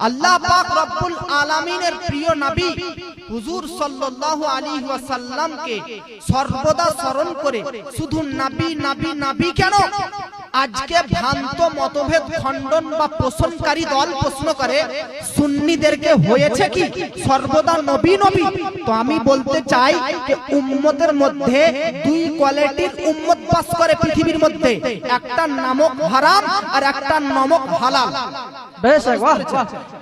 আল্লাহ পাক রব্বুল আলামিনের প্রিয় নবী হুজুর সাল্লাল্লাহু আলাইহি ওয়াসাল্লামকে সর্বদা স্মরণ করে শুধু নবী নবী নবী কেন? আজকে ভ্রান্ত মতভেদ খণ্ডন বা পোষণকারী দল প্রশ্ন করে সুন্নিদেরকে হয়েছে কি? সর্বদা নবী নবী। তো আমি বলতে চাই যে উম্মতের মধ্যে দুই কোয়ালিটির উম্মত বাস করে পৃথিবীর মধ্যে একটা নামক হারাম আর একটা নামক হালাল।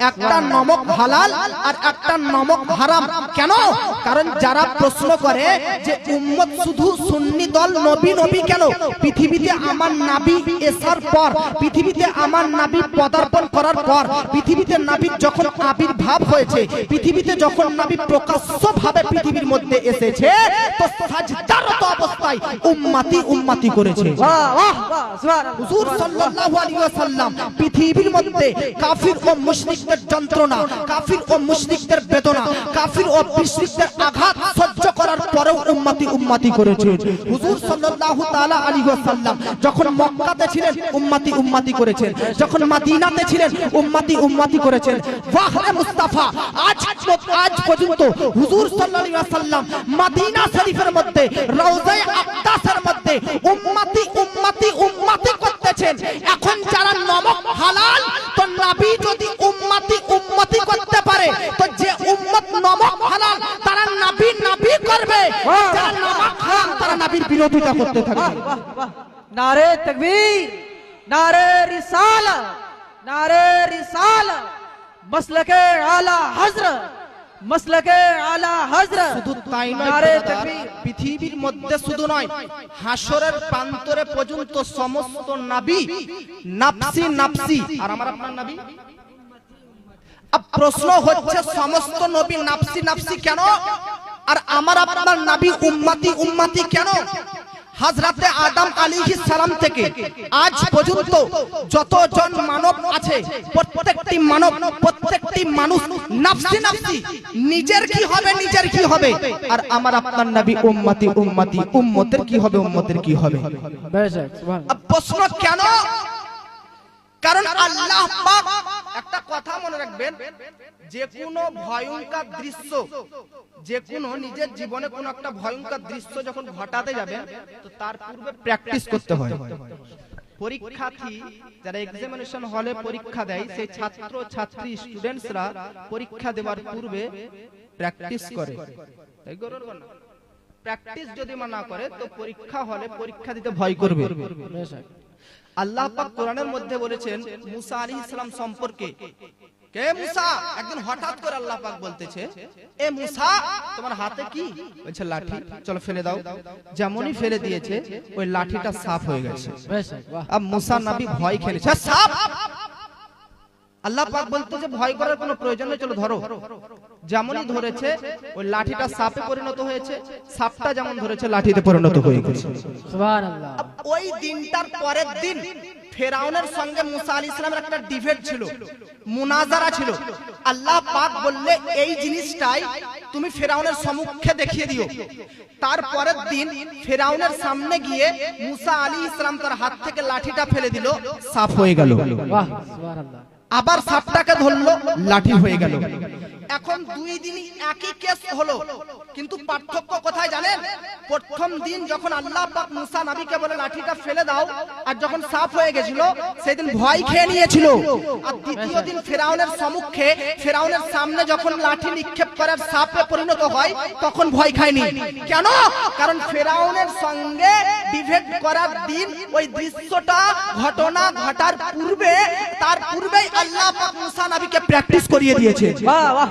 একটা নমক হালাল আর একটা নমক হারাম। কেন? কারণ যারা প্রশ্ন করে যে উম্মত শুধু সুন্নি দল নবী নবী কেন? পৃথিবীতে আমার নাবি এসার পর, পৃথিবীতে আমার নাবি পদার্পণ করার পর, পৃথিবীতে নাবির যখন আবির্ভাব হয়েছে, পৃথিবীতে যখন নাবি পৃথিবীর মধ্যে এসেছে, তো সাজদারত অবস্থায় করেছে। পৃথিবীর মধ্যে কাফির ও মুশরিকদের যন্ত্রণা, কাফির ও মুশরিকদের বেদনা, কাফির ও মুশরিকদের আঘাত পরেও উম্মতি উম্মতি করেছে। হুজুর সাল্লাল্লাহু তাআলা আলাইহি ওয়াসাল্লাম যখন মক্কাতে ছিলেন, উম্মতি উম্মতি করেছেন। যখন মদিনাতে ছিলেন, উম্মতি উম্মতি করেছেন। ওয়াহরে মুস্তাফা, আজ আজ পর্যন্ত হুজুর সাল্লাল্লাহু আলাইহি ওয়াসাল্লাম মদিনা শরীফের মধ্যে, রওজায়ে আকদাসের মধ্যে উম্মতি উম্মতি উম্মতি করতেছেন। এখন যারা নমক হালাল তো নবী যদি উম্মতি উম্মতি করতে পারে তো যে উম্মত নমক হালাল তারা নবী নবী করবে। যারা নমক হারাম তারা নবীর বিরোধিতা করতে থাকবে। নারে তকবীর নারে রিসালা নারে রিসালা মসলকে আলা হযরত। মসলকে আলা হযরত শুধু তাই নয় পৃথিবীর মধ্যে শুধু নয় হাসরের প্রান্তরে পর্যন্ত সমস্ত নবী নাফসি নাফসি। আর আমার আপনার নবী? প্রশ্ন হচ্ছে সমস্ত নবী নাফসি নাফসি কেন? আর আমার আপনার নবী উম্মতি উম্মতি কেন? হাজরাতে আদম আলাইহিস সালাম থেকে আজ পর্যন্ত যতজন মানব আছে প্রত্যেকটি মানব প্রত্যেকটি মানুষ নাফসি নাফসি নিজের কি হবে নিজের কি হবে? আর আমার আপনার নবী উম্মতি উম্মতি উম্মতের কি হবে উম্মতের কি হবে? প্রশ্ন কেন? কারণ আল্লাহ পাক মনে রাখবেন, যে কোনো ভয়ঙ্কর দৃশ্য, যে কোনো নিজের জীবনে কোনো একটা ভয়ঙ্কর দৃশ্য যখন ঘটাতে যাবেন, তো তার পূর্বে প্র্যাকটিস করতে হয়। পরীক্ষার্থী যারা এক্সামিনেশন হলে পরীক্ষা দেয়, সেই ছাত্র, ছাত্রী স্টুডেন্টসরা পরীক্ষা দেওয়ার পূর্বে প্র্যাকটিস করে। তাই না প্র্যাকটিস যদি মানা করে, তো পরীক্ষা হলে পরীক্ষা দিতে ভয় করবে। আল্লাহ পাক কোরআনের মধ্যে বলেছেন, মুসা আলাইহিস সালাম সম্পর্কে কে মুসা? একদিন হঠাৎ করে আল্লাহ পাক বলতেছে এ মুসা তোমার হাতে কি? বলছে লাঠি। চলো ফেলে দাও। যেমনই ফেলে দিয়েছে ওই লাঠিটা সাফ হয়ে গেছে। বাহ। মুসা নবী ভয় খেলেছে। "হ্যাঁ, সাপ আল্লাহ পাক বলতেছে ভয় করার কোনো প্রয়োজন নেই চলো ধরো। যেমনই ধরেছে ওই লাঠিটা সাপে পরিণত হয়েছে সাপটা যেমন ধরেছে লাঠিতে পরিণত হয়ে গেছে। সুবহানাল্লাহ। ওই দিনটার পরের দিন ফেরাউনের সঙ্গে মুসা আলী ইসলামের একটা ডিবেট ছিল মুনাজারা ছিল। আল্লাহ পাক বললে এই জিনিসটাই তুমি ফেরাউনের সম্মুখে দেখিয়ে দিও। তারপরের দিন ফেরাউনের সামনে গিয়ে মুসা আলী ইসলাম তার হাত থেকে লাঠিটা ফেলে দিল সাফ হয়ে গেল। বাহ আবার সাপটাকে ধরলো লাঠি হয়ে গেল। এখন দুই দিনই একই কেস হলো। কিন্তু পার্থক্য কোথায় জানেন? প্রথম দিন যখন আল্লাহ পাক মুসা নবীকে বলে লাঠিটা ফেলে দাও, আর যখন সাফ হয়ে গেছিল, সেদিন ভয় খেয়ে নিয়েছিল। আর দ্বিতীয় দিন ফেরাউনের সম্মুখে, ফেরাউনের সামনে যখন লাঠি নিক্ষেপ করার সাপে পরিণত হয়, তখন ভয় খায়নি। কেন? কারণ ফেরাউনের সঙ্গে ডিবেট করার দিন ওই দৃশ্যটা ঘটনা ঘটার পূর্বে, তার পূর্বেই আল্লাহ পাক মুসা নবীকে প্র্যাকটিস করিয়ে দিয়েছে। বাহ বাহ।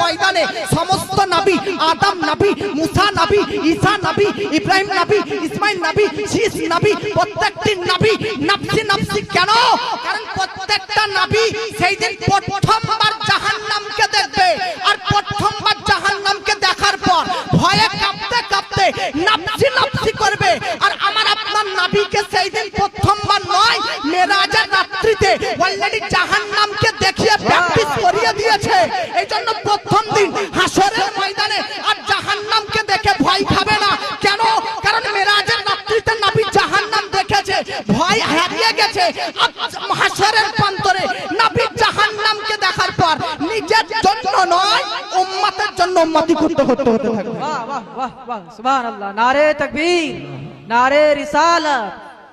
ময়দানে সমস্ত নবী, আদম নবী, মুসা নবী নবী, ইব্রাহিম নবী, ইসমাইল নবী নবী, প্রত্যেকটি নবী নফসি নফসি কেন? কারণ প্রত্যেকটা নবী সেই দিন প্রথমবার জাহান্নামকে দেখবে। আর প্রথমবার জাহান্নামকে দেখার পর ভয়ে কাঁপতে কাঁপতে নফসি নফসি করবে। আর আমার আপনার নবীকে সেই দিন প্রথমবার নয়, মেরাজের রাত্রিতে অলরেডি জাহান্নামকে দেখিয়ে প্র্যাকটিস করিয়ে দিয়েছে। এই জন্য প্রথম দিন হাসরের ময়দানে আর জাহান্নামকে দেখে ভয় খাবে না। কেন? কারণ মেরাজের রাত্রিতে নবী জাহান্নাম দেখেছে, ভয় হারিয়ে গেছে। হাসরের প্রান্তরে উম্মতের জন্য উম্মতি করতে হতে হতে থাকবে वाह वाह वाह वाह सुभान अल्लाह नारे तकबीर नारे रिसालत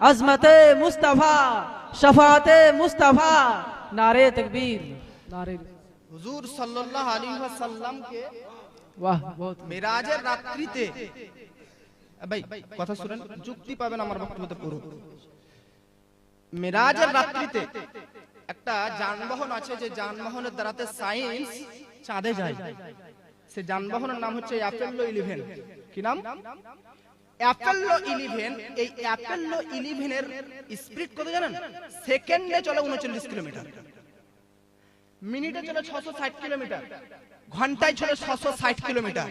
अजमत मुस्तफा शफात मुस्तफा नारे तकबीर नारे হুজুর সাল্লাল্লাহু আলাইহি ওয়াসাল্লামকে वाह बहुत মেরাজের রাত্রিতে ভাই কথা শুনেন যুক্তি পাবেন আমার বক্তব্যতে পুরো মেরাজের রাত্রিতে একটা যানবাহন আছে যে যানবাহনের দ্বারাতে সায়েন্স চাঁদে যায় সে যানবাহনের নাম হচ্ছে অ্যাপেলো ইলেভেন কি নাম? অ্যাপেলো ইলেভেন এই অ্যাপেলো ইলেভেনের স্পিড কত জানেন? সেকেন্ডে চলে উনচল্লিশ কিলোমিটার মিনিটে চলে ছশো ষাট কিলোমিটার ঘন্টায় চলে ছশো ষাট কিলোমিটার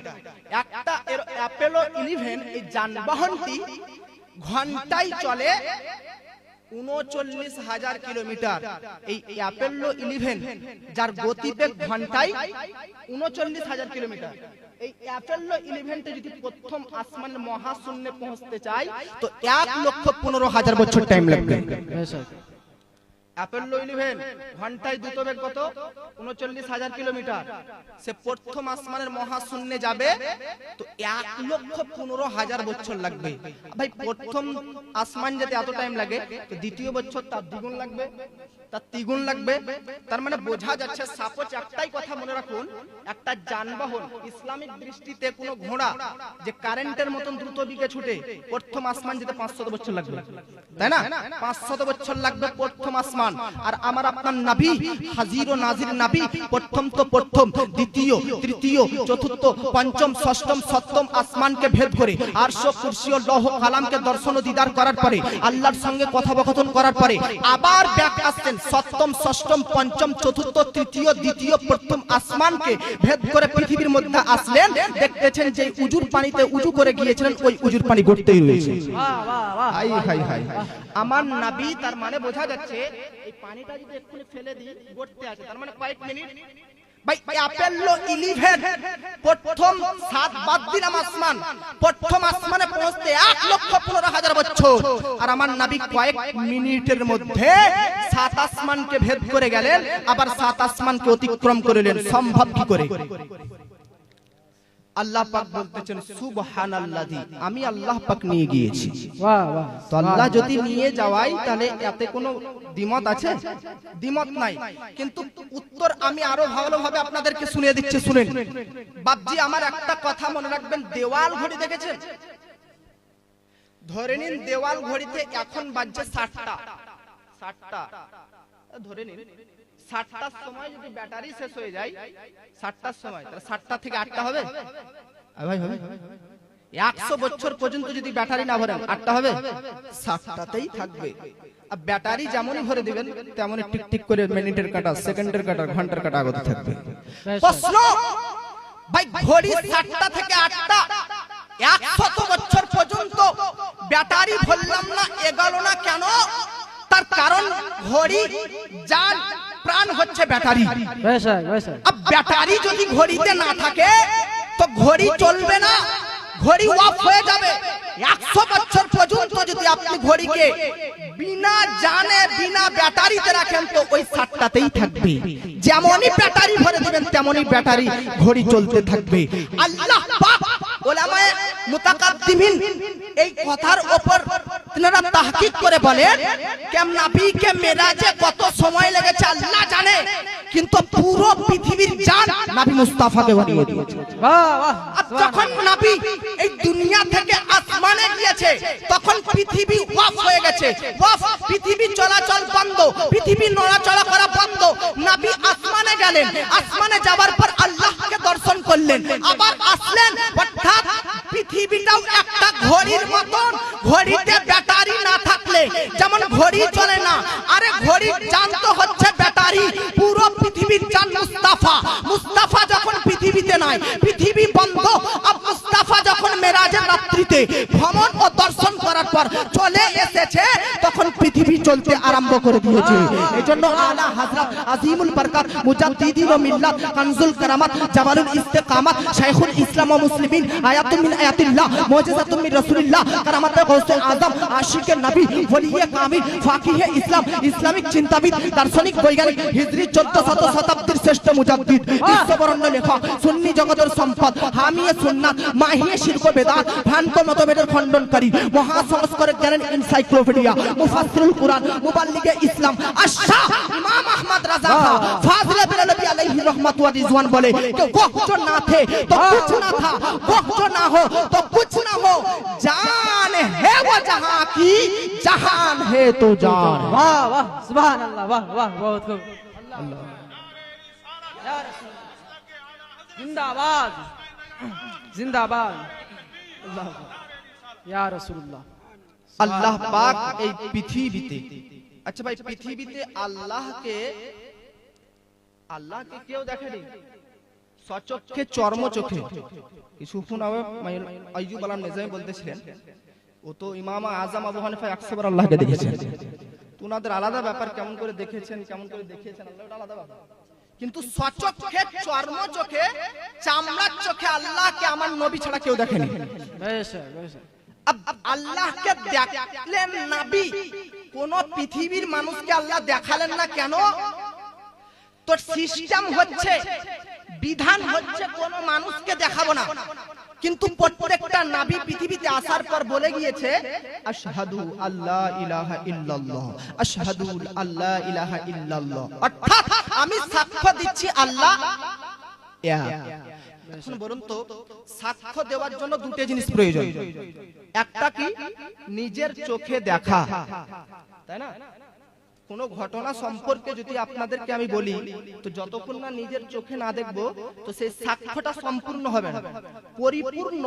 একটা অ্যাপেলো ইলেভেন এই যানবাহনটি ঘন্টায় চলে উনচল্লিশ হাজার কিলোমিটার। এই অ্যাপেলো ইলেভেন যার গতিবেগ ঘন্টায় উনচল্লিশ হাজার কিলোমিটার। এই অ্যাপেলো ইলেভেনটা যদি প্রথম আসমান মহাশূন্যে পৌঁছতে চায়, তো এক লক্ষ পনেরো হাজার বছর টাইম লাগবে। হ্যাঁ, অ্যাপেলো ইলেভেন ঘন্টায় দ্রুতবেগ কত? উনচল্লিশ হাজার কিলোমিটার। সে প্রথম আসমানের মহাশূন্যে যাবে, তো এক লক্ষ পনেরো হাজার বছর লাগবে। ভাই, প্রথম আসমান যেতে এত টাইম লাগে দ্বিতীয় বছর তার দ্বিগুণ লাগবে। তার দ্বিগুণ লাগবে। তার মানে বোঝা যাচ্ছে, সাপোজ একটাই কথা মনে রাখুন, একটা যানবাহন, ইসলামিক দৃষ্টিতে কোনো ঘোড়া যে কারেন্টের মতন দ্রুত দিকে ছুটে, প্রথম আসমান যেতে পাঁচশত বছর লাগবে। তাই না? পাঁচশত বছর লাগবে প্রথম আসমান। আর আমার আপনার নাবি হাজির ও নাজির নাবি প্রথম তো প্রথম, দ্বিতীয়, তৃতীয়, চতুর্থ, পঞ্চম, ষষ্ঠম, সপ্তম আসমানকে ভেদ করে আর সব কুরসি ও লৌহ কালামকে দর্শন ও দিদার করার পরে, আল্লাহর সঙ্গে কথোপকথন করার পরে, আবার ব্যাক আসছেন। সপ্তম, ষষ্ঠম, পঞ্চম, চতুর্থ, তৃতীয়, দ্বিতীয়, প্রথম আসমানকে ভেদ করে পৃথিবীর মধ্যে আসলেন। দেখতেছেন যে উজুর পানিতে উজু করে গিয়েছিলেন, ওই উজুর পানি ঘটতেই রয়েছে। আমার নাবি, তার মানে বোঝা যাচ্ছে, এই পানিটা যদি একটু ফেলে দিই ঘটতে আছে তার মানে কয়েক মিনিট ভাই অ্যাপেলো ইলিভেন প্রথম সাত বাদ দিলাম আসমান। প্রথম আসমানে পৌঁছতে এক লক্ষ পনেরো হাজার বছর। আর আমার নাবি কয়েক মিনিটের মধ্যে সাত আসমানকে ভেদ করে গেলেন আবার সাত আসমানকে অতিক্রম করিলেন। সম্ভব কি করে? আল্লাহ পাক বলতেছেন সুবহানাল্লাহি আমি আল্লাহ পাক নিয়ে গিয়েছি। তো আল্লাহ যদি নিয়ে যাওয়াই তাহলে এতে কোনো দ্বিমত আছে? দ্বিমত নাই। কিন্তু উত্তর আমি আরও ভালো ভাবে আপনাদেরকে শুনিয়ে দিচ্ছি শুনেন। বাপজি আমার একটা কথা মনে রাখবেন দেওয়াল ঘড়ি দেখেছেন? ধরে নিন দেওয়াল ঘড়িতে এখন বাজছে ষাটটা ষাটটা ধরে নিন। ষাটটার সময় যদি ব্যাটারি শেষ হয়ে যায় ষাটটার সময় তাহলে ষাটটা থেকে আটটা হবে? একশো বছর পর্যন্ত যদি ব্যাটারি না ভরেন আটটা হবে? সাতটাতেই থাকবে। আর ব্যাটারি যেমনই ভরে দিবেন তেমনই টিক টিক করে মিনিটের কাটা সেকেন্ডের কাটা ঘণ্টার কাটা আগত থাকবে। প্রশ্ন ভাই ঘড়ি সাতটা থেকে আটটা। একশত বছর পর্যন্ত ব্যাটারি ভরলাম না এগালো না কেন? তার কারণ ঘড়ি যান প্রাণ হচ্ছে ব্যাটারি। হ্যাঁ হ্যাঁ ব্যাটারি যদি ঘড়িতে না থাকে তো ঘড়ি চলবে না ঘড়ি অফ হয়ে যাবে। একশো বছর পর্যন্ত যদি আপনি ঘড়িকে বিনা জানে বিনা ব্যাটারিতে রাখেন তো ওই সাতটাতেই থাকবে। যেমনই ব্যাটারি ভরে দিবেন তেমনই ব্যাটারি ঘড়ি চলতে থাকবে। আল্লাহ পাক ওলামায়ে মুতাকাদ্দিমিন এই কথার উপর আপনারা তাহকিক করে বলেন কেম নাবিকে মেরাজে কত সময় লেগেছে, আল্লাহ জানে। কিন্তু পুরো পৃথিবীর জান নাবি মুস্তাফাকে বানিয়ে দিয়েছে। আর যখন নাবি এই দুনিয়া থেকে আসমানে গিয়েছে, তখন পৃথিবী ওয়াফ হয়ে গেছে। ওয়াফ, পৃথিবী চলাচল বন্ধ, পৃথিবী নড়াচড়া করা বন্ধ। নাবি আসমানে গেলেন, আসমানে যাবার পর আল্লাহকে দর্শন করলেন। আবার আসলেন, অর্থাৎ পৃথিবীটাও একটা ঘড়ির মতন, ঘড়িতে যেমন ঘড়ি চলে না, আরে ঘড়ি জান তো হচ্ছে ব্যাটারি। পুরো পৃথিবীর জান মুস্তাফা। মুস্তাফা যখন পৃথিবীতে নাই, পৃথিবী বন্ধ। আর মুস্তাফা যখন মেরাজের রাত্রিতে ভ্রমণ ও দর্শন পর চলে এসেছে, তখন পৃথিবী চলতে আরম্ভ করে দিয়েছে। এই জন্য আলা হাজরত আজিমুল বরকত মুজাদ্দিদিন ও মিল্লাত কানজুল কারামাত জামালুল ইস্তেকামাত, শাইখুল ইসলাম ও মুসলিমিন আয়াতুম মিন আয়াতিল্লাহ মুজিজাতুম মিন রাসূলিল্লাহ, কারামাতে গৌসে আজম, আশিকে নবী, ওলিয়ে কামিল ফাকিহে ইসলাম, ইসলামিক চিন্তাবিদ, দার্শনিক বৈজ্ঞানিক, হিজরি 1400 শতাব্দীর শ্রেষ্ঠ মুজাদ্দিদ, বিশ্ববরণ্য লেখক, সুন্নি জগতের সম্পদ, হামিয়ে সুন্নাত, মাহিয়ে শিরক বেদাত, ভ্রান্ত মতভেদের খণ্ডনকারী মহা সংস্কারক জ্ঞানের এনসাইক্লোপিডিয়া মুফাসসিরুল কুরআন মুবাল্লিগে ইসলাম আশা ইমাম আহমদ রাজা খা ফাজিলে বিরলবি আলাইহি রহমত ওয়া রিজওয়ান বলে कि वो जो ना थे तो कुछ ना था वो जो ना हो तो कुछ ना हो जान है वो जहां की जहान है तो जान वाह वाह सुभान अल्लाह वाह वाह बहुत खूब अल्लाह या रसूल जिंदाबाद जिंदाबाद अल्लाह या रसूलुल्लाह আল্লাহ পাক এই পৃথিবীতে। আচ্ছা ভাই, পৃথিবীতে আল্লাহকে আল্লাহকে কেউ দেখেনি? সচক্ষে চর্ম চোখে আইজুব বলতেছিলেন, ও তো ইমাম আজম আবু হানিফা একশো আল্লাহকে দেখেছেন। ওনাদের আলাদা ব্যাপার, কেমন করে দেখেছেন, কেমন করে আল্লাহ আলাদা ব্যাপার। কিন্তু সচক্ষে চর্ম চোখে চামড়ার চোখে আল্লাহকে আমার নবী ছাড়া কেউ দেখেনি। হ্যাঁ, বেশ বেশ আল্লাহকে দেখলেন নবী। কোন পৃথিবীর মানুষকে আল্লাহ দেখালেন না কেন? তোর সিস্টেম হচ্ছে, বিধান হচ্ছে কোন মানুষকে দেখাবো না। কিন্তু প্রত্যেকটা নাবি পৃথিবীতে আসার পর বলে গিয়েছে, আশহাদু আল্লাহ ইলাহা ইল্লাল্লাহ, আশহাদু আল্লাহ ইলাহা ইল্লাল্লাহ। অর্থাৎ আমি সাক্ষ্য দিচ্ছি আল্লাহ। এক এখন বলুন তো সাক্ষ্য দেওয়ার জন্য দুটো জিনিস প্রয়োজন। একটা কি? নিজের চোখে দেখা। তাই না? কোন ঘটনা সম্পর্কে যদি আপনাদেরকে আমি বলি, তো যতক্ষণ না নিজের চোখে না দেখব, তো সেই সাক্ষ্যটা সম্পূর্ণ হবে না। পরিপূর্ণ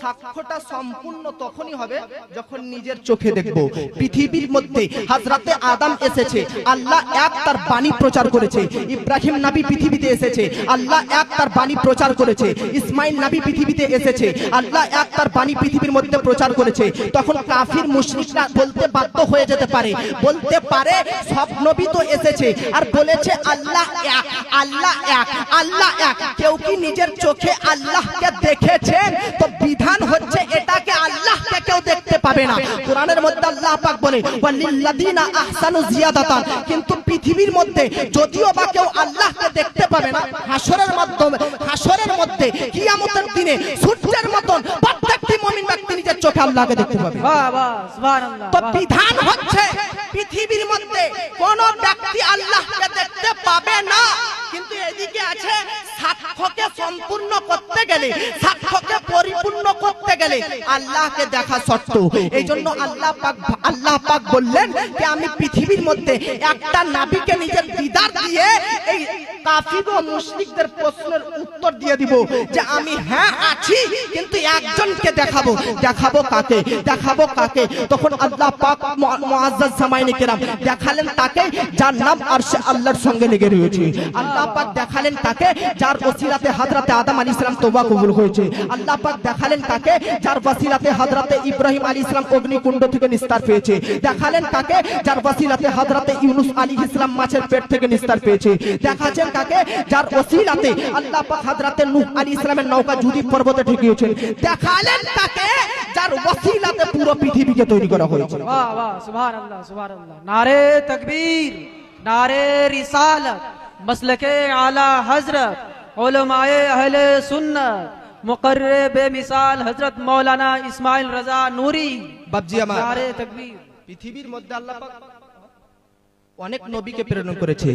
সাক্ষ্যটা সম্পূর্ণ তখনই হবে যখন নিজের চোখে দেখব। পৃথিবীর মধ্যে হাজরাতে আদম এসেছে, আল্লাহ এক তার বাণী প্রচার করেছে, ইব্রাহিম নবী পৃথিবীতে এসেছে, আল্লাহ এক তার বাণী প্রচার করেছে, ইসমাইল নবী পৃথিবীতে এসেছে, আল্লাহ এক তার বাণী পৃথিবীর মধ্যে প্রচার করেছে। তখন কাফির মুশরিকরা বলতে বাধ্য হয়ে যেতে পারে, বলতে পারে সব নবী তো এসেছে আর বলেছে আল্লাহ এক আল্লাহ এক আল্লাহ এক। কেউ কি নিজের চোখে আল্লাহকে দেখেছে তো বিধান হচ্ছে এটাকে আল্লাহ কেউ দেখতে পাবে না। কোরআনের মধ্যে আল্লাহ পাক বলে আহসানু কিন্তু পৃথিবীর মধ্যে যদিও বা কেউ আল্লাহকে দেখতে পাবে না হাসরের মাধ্যমে হাসরের মধ্যে কিয়ামতের দিনে সূর্যের মতন প্রত্যেকটি মুমিন ব্যক্তি নিজের চোখে আল্লাহকে দেখতে পাবে। বাহ বাহ সুবহানাল্লাহ তো বিধান হচ্ছে পৃথিবীর মধ্যে কোন ব্যক্তি আল্লাহকে দেখতে পাবে না। কিন্তু এদিকে আছে সাক্ষ্যকে সম্পূর্ণ করতে গেলে, সাক্ষ্যকে পরিপূর্ণ করতে গেলে আল্লাহকে দেখা শর্ত। এই জন্য আল্লাহ পাক আল্লাহ পাক বললেন যে আমি পৃথিবীর মধ্যে একটা নাবিকে নিজের দিদার কাফির মুশরিকদের প্রশ্নের উত্তর দিয়ে দিব যে আমি হ্যাঁ আছি, কিন্তু একজনকে দেখাবো। দেখাবো কাকে? দেখাবো কাকে? তখন আল্লাহ পাক মুআজ্জাজ কেরাম দেখালেন তাকে, যার নাম আরশে আল্লাহর সঙ্গে লেগে রয়েছে। আল্লাহ পাক দেখালেন তাকে, যার ওসিলাতে হযরতে আদম আলাইহিস সালাম তওবা কবুল হয়েছে। আল্লাহ পাক দেখালেন তাকে, যার ওসিলাতে হযরতে ইব্রাহিম আলাইহিস সালাম অগ্নিকুণ্ড থেকে নিস্তার পেয়েছে। দেখালেন তাকে, যার ওসিলাতে হযরতে ইউনুস আলাইহিস সালাম মাছের পেট থেকে নিস্তার পেয়েছে। দেখাচ্ছেন টাকাকে যার ওসিলাতে আল্লাহ পাক হযরতে নূহ আলাইহিস সালামের নৌকা জুদি পর্বতে ঠেকিয়েছেন দেখালেন তাকে যার ওসিলাতে পুরো পৃথিবীকে তৈরি করা হয়েছে। বাহ বাহ সুবহানাল্লাহ সুবহানাল্লাহ। নারে তাকবীর নারে রিসালাত মাসলকে আলা হযরত উলামায়ে আহলে সুন্নাত মুকররে বেমিসাল হযরত মাওলানা ইসমাইল রাজা নূরি। বাবজি আমার। নারে তাকবীর। পৃথিবীর মধ্যে আল্লাহ পাক অনেক নবীকে প্রেরণ করেছে।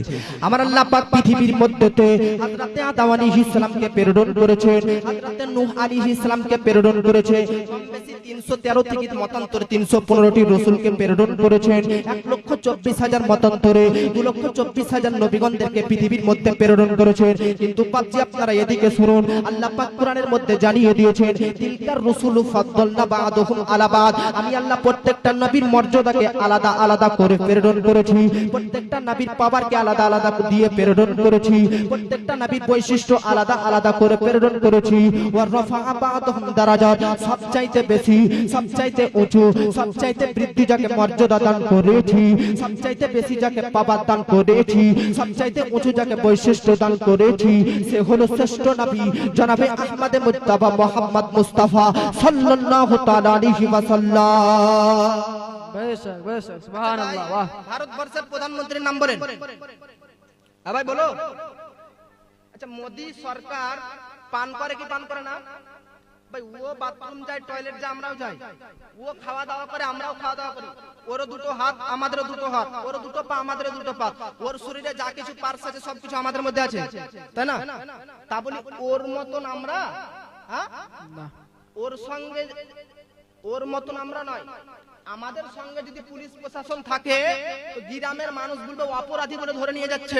আমার আল্লাহ পাক পৃথিবীর মধ্যে হযরতে আদম আলাইহিস সালামকে প্রেরণ করেছেন হযরতে নূহ আলাইহিস সালামকে প্রেরণ করেছে। কম 313 থেকে মতান্তরে 315 রাসূলকে প্রেরণ করেছেন 1 লক্ষ 24 হাজার মতান্তরে 2 লক্ষ 24 হাজার নবীগণদেরকে পৃথিবীর মধ্যে প্রেরণ করেছেন কিন্তু পাচ্ছি আপনারা এদিকে শুনুন আল্লাহ পাক কোরআনের মধ্যে জানিয়ে দিয়েছেন তিলকার রাসূলু ফাদ্দালনা বা'দুহুম আলা বা'দ আমি আল্লাহ প্রত্যেকটা নবীর মর্যাদাকে আলাদা আলাদা করে প্রেরণ করেছি। প্রত্যেকটা নবীর পাওয়ারকে আলাদা আলাদা দিয়ে প্রেরণ করেছি। প্রত্যেকটা নবীর বৈশিষ্ট্য আলাদা আলাদা করে প্রেরণ করেছি। ওয়া রাফা'a বা'দুহুম দারাজাত, সবচাইতে বেশি, সবচাইতে উঁচু, সবচাইতে বৃদ্ধি যাকে মর্যাদা দান করেছি, সবচাইতে বেশি যাকে পাবার দান করেছি, সবচাইতে উঁচু যাকে বৈশিষ্ট্য দান করেছি, সে হলো শ্রেষ্ঠ নবী জনাবে আহমদ মুস্তাফা মোহাম্মদ মুস্তাফা সাল্লাল্লাহু তাআলা আলাইহি ওয়াসাল্লাম। ভারতবর্ষের প্রধানমন্ত্রীর নাম বলেন ভাই বলো আচ্ছা মোদি সরকার পান করে কি পান করে না ভাই ও বাথরুম যায় টয়লেট যায় আমরাও যাই ও খাওয়া দাওয়া করে আমরাও খাওয়া দাওয়া করি ওর দুটো হাত আমাদের দুটো হাত ওর দুটো পা আমাদের দুটো পা ওর শরীরে যা কিছু পার্স আছে সবকিছু আমাদের মধ্যে আছে তাই না তা বলি ওর মতন আমরা ওর সঙ্গে ওর মতন আমরা নয় আমাদের সঙ্গে যদি পুলিশ প্রশাসন থাকে, তো গ্রামের মানুষ বলবে অপরাধী বলে ধরে নিয়ে যাচ্ছে।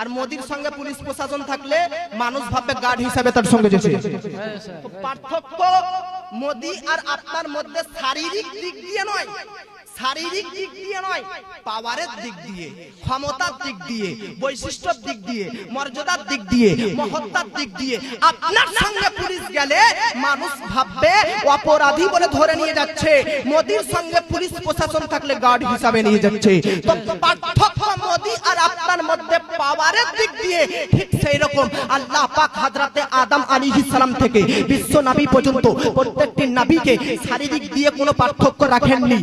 আর মোদির সঙ্গে পুলিশ প্রশাসন থাকলে মানুষ ভাববে গার্ড হিসাবে তার সঙ্গে যেছে পার্থক্য মোদি আর আপনার মধ্যে শারীরিক দিক দিয়ে নয় শারীরিক দিক দিয়ে নয়, পাওয়ারের দিক দিয়ে, ক্ষমতার দিক দিয়ে, বৈশিষ্ট্যর দিক দিয়ে, মর্যাদার দিক দিয়ে, মহত্তার দিক দিয়ে। আপনার সঙ্গে পুলিশ গেলে মানুষ ভাববে অপরাধী বলে ধরে নিয়ে যাচ্ছে। মোদির সঙ্গে পুলিশ প্রশাসন থাকলে গার্ড হিসাবে নিয়ে যাচ্ছে। মোদি আর আপনার মধ্যে পাওয়ারের দিক দিয়ে ঠিক সেই রকম আল্লাহ পাক হাজরাতে আদম আলাইহিস সালাম থেকে বিশ্ব নবী পর্যন্ত প্রত্যেকটি নবীকে শারীরিক দিয়ে কোনো পার্থক্য রাখেননি।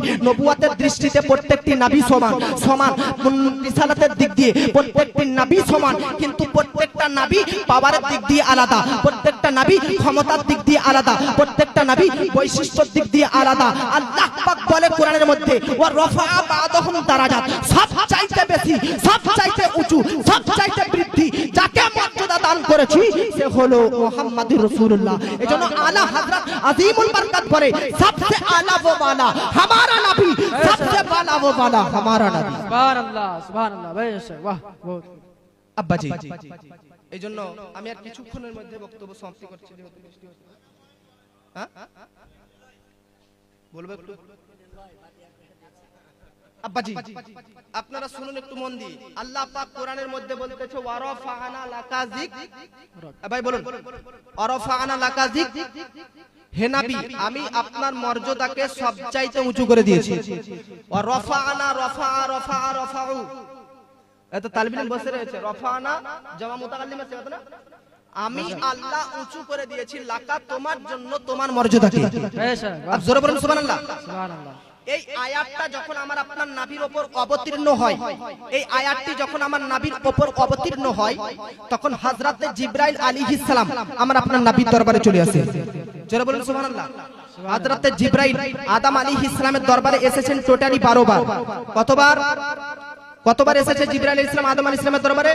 নবুয়াতের দৃষ্টিতে প্রত্যেকটি নবী সমান সমান। রিসালাতের দিক দিয়ে প্রত্যেকটি নবী সমান, কিন্তু প্রত্যেকটা নবী পাওয়ারের দিক দিয়ে আলাদা। প্রত্যেকটা নবী ক্ষমতার দিক দিয়ে আলাদা। প্রত্যেকটা নবী বৈশিষ্ট্যের দিক দিয়ে আলাদা। আল্লাহ পাক বলে কোরআনের মধ্যে, ওয়া রফা বাদহুম দারাজাত। সব চাইতে বেশি সব চাইতে উঁচু সব চাইতে বৃদ্ধি করেছি সে হলো মোহাম্মদুর রাসূলুল্লাহ। এজন্য আলা হযরত আজিমুল বরকত পরে সবচেয়ে আলা ও বালা হামারা নবী সবচেয়ে বালা ও বালা হামারা নবী। সুবহানাল্লাহ সুবহানাল্লাহ বেশ বাহ বহুত। আব্বাজি। এই জন্য আমি আর কিছুক্ষণের মধ্যে বক্তব্য সমাপ্তি করছি যেহেতু বৃষ্টি হচ্ছে। হ্যাঁ? বলব একটু? আব্বাজি আপনারা শুনুন একটু মন দিয়ে। আল্লাহ পাক কোরআনের মধ্যে বলতেছে ওয়ারাফানা ভাই বলুন। ওয়ারাফানা হে নবী আমি আপনার মর্যাদাকে সবচাইতে উঁচু করে দিয়েছি। ওয়ারাফানা রাফা রাফা রাফাউ। এত তালবিলিন বসে রয়েছে। রাফানা জামা মুতাকাল্লিম আছে না? আমি আল্লাহ উঁচু করে দিয়েছি লাকা তোমার জন্য তোমার মর্যাদাকে। হ্যাঁ, জোরে বলুন সুবহানাল্লাহ। সুবহানাল্লাহ। এই আয়াতটা যখন আমার আপনার নাভির ওপর অবতীর্ণ হয়, এই আয়াতটি যখন আমার নাভির ওপর অবতীর্ণ হয়, তখন হযরতে জিবরাইল আলাইহিস সালাম আমার আপনার নাভির দরবারে চলে আসে। জোরে বলুন সুবহানাল্লাহ। হযরতে জিবরাইল আদম আলাইহিস সালামের দরবারে এসেছেন টোটালি 12 বার। কতবার? কতবার এসেছে জিবরাইল আলাইহিস সালাম আদম আলাইহিস সালামের দরবারে?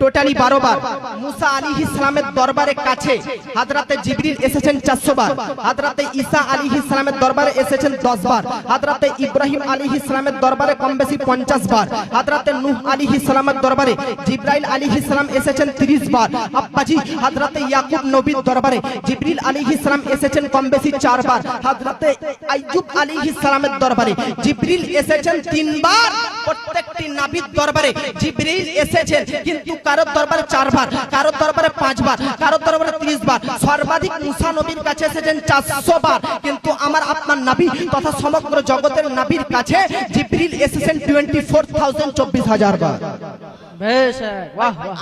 টোটালি বারো বার। মুসা আলী ইসলামের দরবারে কাছে হাজরাতে জিবরিল এসেছেন চারশো বার। হাজরাতে ঈসা আলী ইসলামের দরবারে এসেছেন দশ বার। হাজরাতে ইব্রাহিম আলী ইসলামের দরবারে কম বেশি পঞ্চাশ বার। হাজরাতে নূহ আলী ইসলামের দরবারে জিব্রাইল আলী ইসলাম এসেছেন তিরিশ বার। আব্বাজি হাজরাতে ইয়াকুব নবীর দরবারে জিবরিল আলী ইসলাম এসেছেন কম বেশি চার বার। হাজরাতে আইয়ুব আলী ইসলামের দরবারে জিবরিল এসেছেন তিনবার প্রত্যেকটি নাবির দরবারে জিবরিল এসেছেন। কিন্তু কারোর দরবারে চারবার কারোর দরবারে পাঁচবার কারোর দরবারে ত্রিশবার। সর্বাধিক মুসা নবীর কাছে এসেছেন চারশো বার কিন্তু আমার আপনার নাবি তথা সমগ্র জগতের নাবির কাছে জিব্রিল এসেছেন টোয়েন্টি ফোর থাউজেন্ড চব্বিশ হাজার বার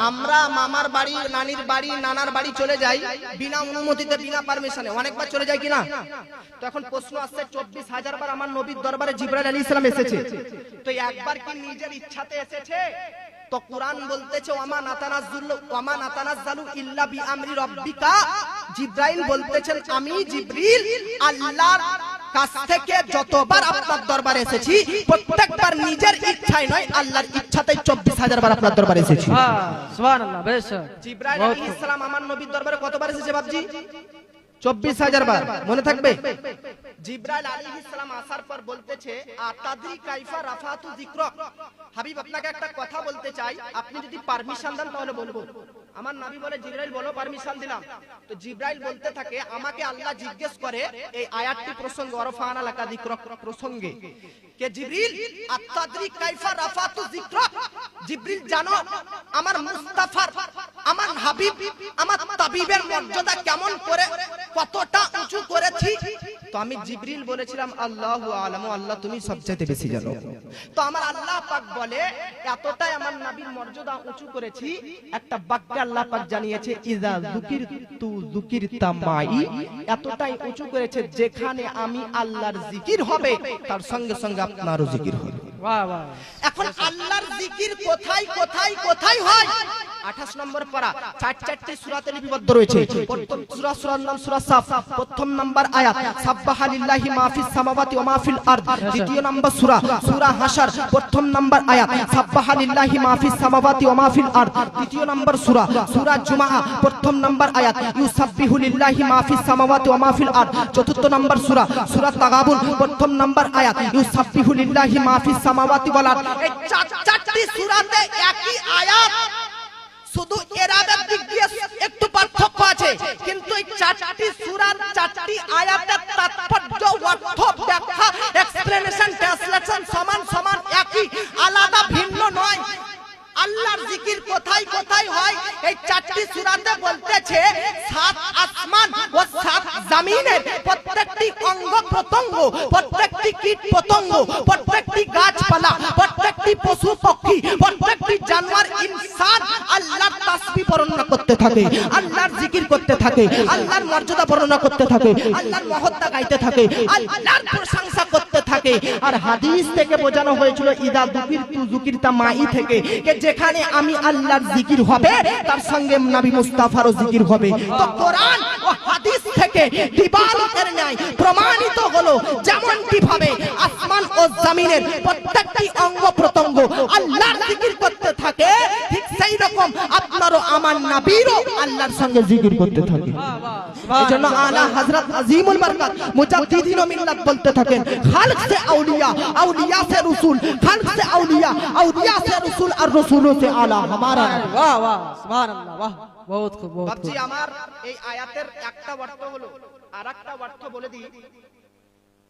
আমরা মামার বাড়ি নানির বাড়ি নানার বাড়ি চলে যাই বিনা অনুমতিতে বিনা পারমিশনে অনেকবার চলে যাই কিনা? তো এখন প্রশ্ন আসছে চব্বিশ হাজার বার আমার নবীর দরবারে জিব্রাইল আলী ইসলাম এসেছে। তো একবার কি নিজের ইচ্ছাতে এসেছে? তো কোরআন বলতেছে ওমা নাতানাজ্জুল ওমা নাতানাজ্জালু ইল্লা বি আমরি রব্বিকা। জিবরাইল বলতেছেন আমি জিব্রিল আল্লাহর কাছ থেকে যতবার আপনার দরবারে এসেছি প্রত্যেকবার নিজের ইচ্ছায় নয় আল্লাহর ইচ্ছাতেই চব্বিশ হাজার বার আপনার দরবারে এসেছি। হ্যাঁ, জিব্রাইল আলাইহিস সালাম আমার নবীর দরবারে কতবার এসেছে বাপজি? চব্বিশ হাজার বার মনে থাকবে? জিব্রাইল আলাইহিস সালাম আসার পর বলতেছে হাবিব, আপনাকে একটা কথা বলতে চাই। আপনি যদি পারমিশন দেন, তাহলে বলব। আমার নবী বলে, জিব্রাইল, বলো পারমিশন দিলাম। তো জিব্রাইল বলতে থাকে, আমাকে আল্লাহ জিজ্ঞেস করে এই আয়াতটি প্রসঙ্গে, ওরফানা লাকা যিকরক প্রসঙ্গে। কে জিবরিল আতাদরি কাইফা রাফাতু যিকরক জিবরিল জানো, আমার মুস্তাফার, আমার হাবিব, আমার তাবিবের মর্যাদা কেমন করে, কতটা উঁচু করেছি? তো আমি জিব্রিল বলেছিলাম আল্লাহ আলম আল্লাহ তুমি সবচাইতে বেশি জানো। তো আমার আল্লাহ পাক বলে এতটাই আমার নাবির মর্যাদা উঁচু করেছি একটা বাক্য আল্লাহ পাক জানিয়েছে ইজা যুকির তু যুকির তামাই এতটাই উঁচু করেছে যেখানে আমি আল্লাহর জিকির হবে তার সঙ্গে সঙ্গে আপনারও জিকির হবে এখন আল্লাহর জিকির কোথায় কোথায় কোথায় হয়? 28 নম্বর পারা, চার লিপিবদ্ধ রয়েছে। প্রথম নাম সাফ, প্রথম নাম্বার আয়াত, সাব্বাহা সামাওয়াতি ওয়া আরদ। দ্বিতীয় নাম্বার সূরা সূরা হাশর, প্রথম নাম্বার আয়াত, সাব্বাহা লিল্লাহি মা ফিস সামাওয়াতি ওয়া মা ফিল আরদ। দ্বিতীয় নাম্বার সূরা সূরা জুমআ, প্রথম নাম্বার আয়াত, ইউসাব্বিহু লিল্লাহি মা ফিস সামাওয়াতি ওয়া মা ফিল আরদ। চতুর্থ নাম্বার সূরা সূরা তাগাবুন, প্রথম নাম্বার আয়াত, ইউসাব্বিহু লিল্লাহি মা ফিস সামাওয়াতি ওয়াল আরদ। এই চারটি সূরাতে একই আয়াত শুধু এরাদার দিক দিয়ে একটু পার্থক্য আছে, কিন্তু এই চারটি সূরার চারটি আয়াতের তাৎপর্য, অর্থ, ব্যাখ্যা এক্সপ্লেনেশন ট্রান্সলেশন সমান সমান একই, আলাদা, ভিন্ন নয়। আল্লাহর জিকির কোথায় কোথায় হয়? এই চারটি সূরাতে বলতেছে, সাত আসমান ও সাত জমিনের প্রত্যেকটি অঙ্গ প্রত্যঙ্গ, প্রত্যেকটি কীট পতঙ্গ, প্রত্যেকটি গাছপালা, প্রত্যেকটি পশু পক্ষী, প্রত্যেকটি জানোয়ার, ইনসান আল্লাহর তাসবিহ বর্ণনা করতে থাকে, আল্লাহর জিকির করতে থাকে, আল্লাহর মর্যাদা বর্ণনা করতে থাকে, আল্লাহর মহত্তা গাইতে থাকে, আল্লাহর প্রশংসা করতে থাকে। আর হাদিস থেকে বোঝানো হয়েছিল, ইদা দুকির তু জুকির তা মাই থেকে যেখানে আমি আল্লাহর জিকির হবে, তার সঙ্গে নবী মুস্তাফারও জিকির হবে। তো কোরআন ও হাদিস থেকে দিবালকের ন্যায় প্রমাণিত হলো যেমনটি ভাবে আসমান ও জমিনের প্রত্যেকটি অঙ্গ প্রত্যঙ্গ আল্লাহর জিকির করতে থাকে, ঠিক সেই রকম আপনারও আমার নাবিরও আল্লাহর সঙ্গে জিকির করতে থাকে। এজন্য আলা হযরত আজিমুল বরকত মুজাদ্দিদিন মিল্লাত বলতে থাকেন খালক সে আউলিয়া আউলিয়া সে রাসূল খালক সে আউলিয়া আউলিয়া সে রাসূল আর রাসূলও সে আলা হামারা। ওয়াহ ওয়াহ সুবহানাল্লাহ ওয়াহ বহুত খুব বহুত বাপজি আমার এই আয়াতের একটা অর্থ হলো আরেকটা অর্থ বলে দিই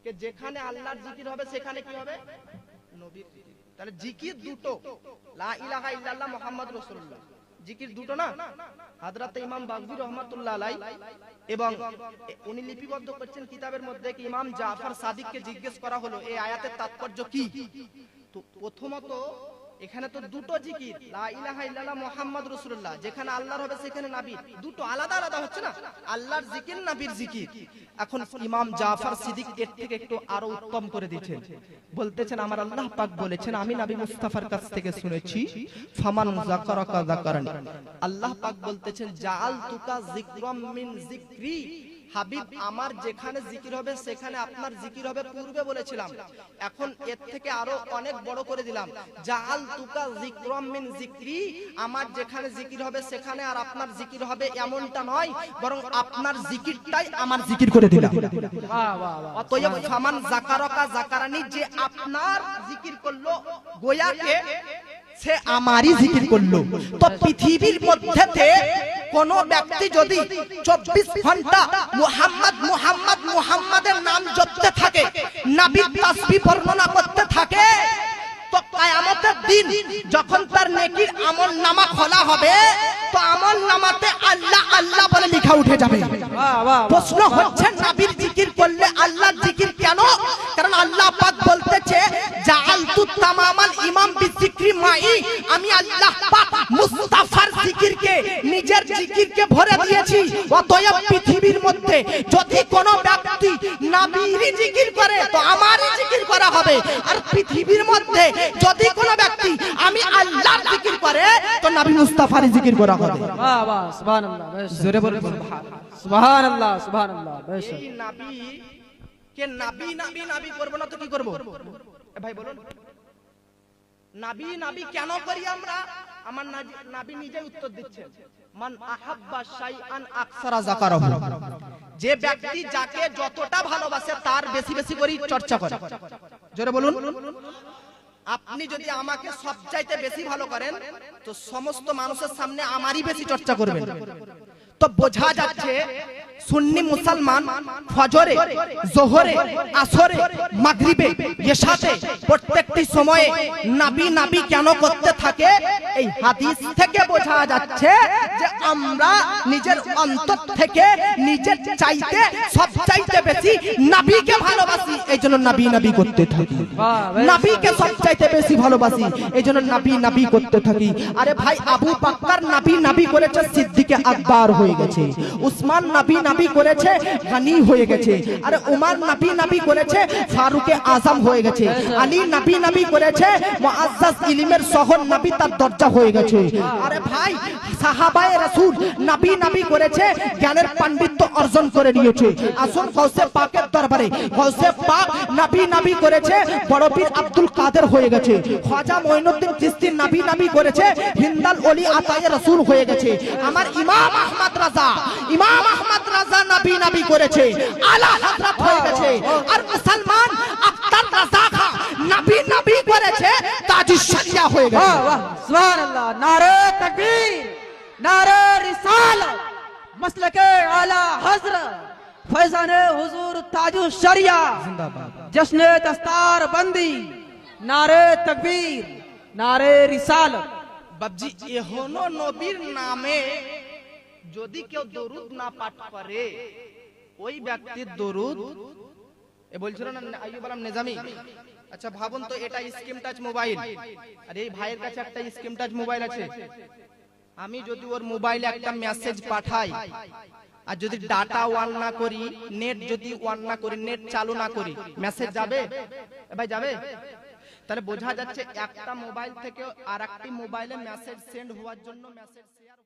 যে যেখানে আল্লাহর জিকির হবে সেখানে কি হবে? তাহলে জিকির দুটো। মুহাম্মদ রাসূলুল্লাহ। জিকির দুটো না? হাজরাতে ইমাম বাগবি রহমাতুল্লাহ এবং উনি লিপিবদ্ধ করছেন কিতাবের মধ্যে কি ইমাম জাফর সাদিককে জিজ্ঞেস করা হলো, এই আয়াতের তাৎপর্য কি? তো প্রথমত এখানে তো দুটো জিকির। লা ইলাহা ইল্লাল্লাহ মুহাম্মদ রাসূলুল্লাহ। যেখানে আল্লাহর হবে, সেখানে নবীর। দুটো আলাদা আলাদা হচ্ছে না? আল্লাহর জিকির, নবীর জিকির। এখন ইমাম জাফর সিদ্দিক এর থেকে একটু আরও উত্তম করে দিয়েছেন। বলতেছেন, আমার আল্লাহ পাক বলেছেন, আমি নবী মুস্তাফার কাছ থেকে শুনেছি, ফামান যাকারাকা যাকারানি। আল্লাহ পাক বলতেছেন জাআল তুকা যিকরাম মিন যিকরি। হাবিব, আমার যেখানে জিকির হবে, সেখানে আপনার জিকির হবে পূর্বে বলেছিলাম। এখন এর থেকে আরও অনেক বড় করে দিলাম। জাহাল তুকা জিক্রম মিন জিক্রি আমার যেখানে জিকির হবে, সেখানে আর আপনার জিকির হবে এমনটা নয়, বরং আপনার জিকিরটাই আমার জিকির করে দিলাম। অতএব ফামান জাকারকা জাকারানি যে আপনার জিকির করল, গোয়াকে সে আমারই জিকির করল। তো পৃথিবীর মধ্যেতে কোন ব্যক্তি যদি চব্বিশ ঘণ্টা মুহাম্মদ মুহাম্মদ, মুহাম্মাদের নাম জপতে থাকে, নবীর বর্ণনা করতে থাকে, তো কায়ামতের দিন যখন তার নেকির আমল নামা খোলা হবে, তো আমল নামাতে আল্লাহ আল্লাহ বলে লেখা উঠে যাবে। প্রশ্ন হচ্ছে, নাবির জিকির করলে আল্লাহ জিকির কেন? কারণ আল্লাহ পাক বলতেছে, জাআলতু তামামাল ইমাম বিজিকরি মাই। আমি আল্লাহ পাক মুস্তাফার জিকিরকে, নিজের জিকিরকে ভরে দিয়েছি। অতএব পৃথিবীর মধ্যে যদি কোনো ব্যক্তি নাবির জিকির করে, তো আমারই জিকির করা হবে। আর পৃথিবীর মধ্যে যদি যদি কোন ব্যক্তি আমি আল্লাহর জিকির করে তো নবী মুস্তাফার জিকির করা হবে। যে ব্যক্তি যাকে যতটা ভালোবাসে তার বেশি বেশি করে চর্চা করে। জোরে বলুন। আপনি যদি আমাকে সবচাইতে বেশি ভালো করেন, তো সমস্ত মানুষের সামনে আমারই বেশি চর্চা করবেন। তো বোঝা যাচ্ছে সুন্নি মুসলমান ফজরে জোহরে আসরে মাগরিবে এশাতে প্রত্যেকটি সময়ে নাবি নাবি কেন করতে থাকে? এই হাদিস থেকে বোঝা যাচ্ছে যে আমরা নিজের অন্তর থেকে নিজের চাইতে সব চাইতে বেশি নাবিকে ভালোবাসি এই জন্য নাবি নাবি করতে থাকি। নাবিকে সব চাইতে বেশি ভালোবাসি এই জন্য নাবি নাবি করতে থাকি। আরে ভাই আবু বাক্কার নাবি নাবি করেছে সিদ্দিকে আকবর হয়ে গেছে। উসমান নাবি নাবি করেছে গানি হয়ে গেছে। আরে উমার নাবি নাবি করেছে, ফারুকে আজম হয়ে গেছে। আলী নাবি নাবি করেছে, মুআজ্জাজ ইলমের শহর নবী তার দরজা হয়ে গেছে। আরে ভাই, সাহাবায়ে রাসূল নবী নবী করেছে, জ্ঞানের পাণ্ডিত্য অর্জন করে নিয়েছে। আসুন গৌসে পাকের দরবারে গৌসে পাক নবী নবী করেছে, বড় পীর আব্দুল কাদের হয়ে গেছে। খাজা মঈনুদ্দিন চিশতি নবী নবী করেছে, হিন্দাল ওলি আতায়ে রাসূল হয়ে গেছে। আমার ইমাম আহমদ রাজা, ইমাম আহমদ রাজা নবী নবী করেছে আলা হযরত হয়ে গেছে আর মুসলমান আক্তার রাজা খা নবী নবী করেছে তাজি শরিয়া হয়ে গেছে वाह वाह सुभान अल्लाह नारे तकबीर नारे रिसालत मसलक आला हजरत फैजान हुजूर ताजु शरिया जश्न दस्तार बंदी नारे तकबीर नारे रिसालत বাবজি এহনো নবীর নামে যদি কেউ দরুদ না পাঠ করে, ওই ব্যক্তির দরুদ, এ বলছিল না আইয়ুব আলম নিজামি। আচ্ছা ভাবুন তো, এটা স্ক্রিন টাচ মোবাইল। আর এই ভাইয়ের কাছে একটা স্ক্রিন টাচ মোবাইল আছে। আমি যদি ওর মোবাইলে একটা মেসেজ পাঠাই, আর যদি ডাটা অন না করি, নেট যদি অন না করি, নেট চালু না করি, মেসেজ যাবে? ভাই, যাবে? তাহলে বোঝা যাচ্ছে একটা মোবাইল থেকে আর একটি মোবাইলে মেসেজ সেন্ড হওয়ার জন্য মেসেজ শেয়ার